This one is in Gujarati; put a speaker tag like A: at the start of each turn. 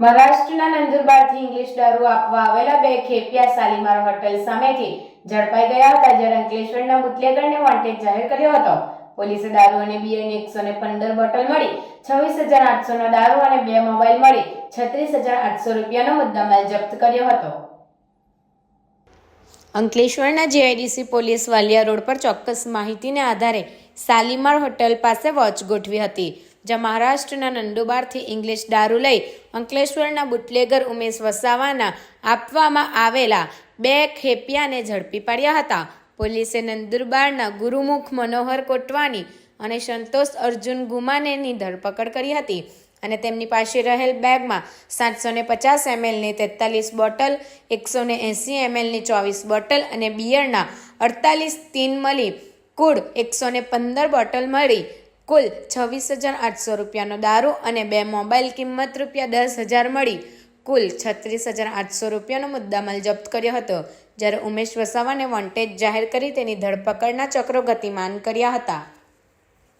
A: મહારાષ્ટ્રના નંદુરબારથી ઇંગ્લિશ દારૂ આપવા આવેલા બે ખેપિયા શાલીમાર હોટલ સામેથી ઝડપાઈ ગયા હતા જ્યારે અંકલેશ્વરના બુટલેગરને વોન્ટેડ જાહેર કર્યો હતો. પોલીસે દારૂ અને બિયરની એકસો ને પંદર બોટલ મળી, છવ્વીસ હજાર આઠસોનો દારૂ અને બે મોબાઈલ મળી, છત્રીસ હજાર આઠસો રૂપિયાનો મુદ્દામાલ જપ્ત કર્યો હતો. અંકલેશ્વરના જીઆઈડીસી પોલીસ વાલિયા રોડ પર ચોક્કસ માહિતીને આધારે શાલીમાર હોટલ પાસે વોચ ગોઠવી હતી. જ્યાં મહારાષ્ટ્રના નંદુબારથી ઇંગ્લિશ દારૂ લઈ અંકલેશ્વરના બુટલેગર ઉમેશ વસાવાના આપવામાં આવેલા બે ખેપિયાને ઝડપી પાડ્યા હતા. પોલીસે નંદુરબારના ગુરુમુખ મનોહર કોટવાની અને સંતોષ અર્જુન ગુમાનેની ધરપકડ કરી હતી અને તેમની પાસે રહેલ બેગમાં સાતસો ને પચાસ એમએલની તેતાલીસ બોટલ એકસો ને એંસી એમએલની ચોવીસ બોટલ અને બિયરના અડતાલીસ તીન મળી કુલ એકસો ને પંદર બોટલ મળી કુલ છવ્વીસ હજાર આઠસો રૂપિયાનો દારૂ અને બે મોબાઈલ કિંમત રૂપિયા દસ હજાર મળી. કુલ છત્રીસ હજાર આઠસો રૂપિયાનો મુદ્દામાલ જપ્ત કર્યો હતો. જ્યારે ઉમેશ વસાવાને વોન્ટેજ જાહેર કરી તેની ધરપકડના ચક્રો ગતિમાન કર્યા હતા.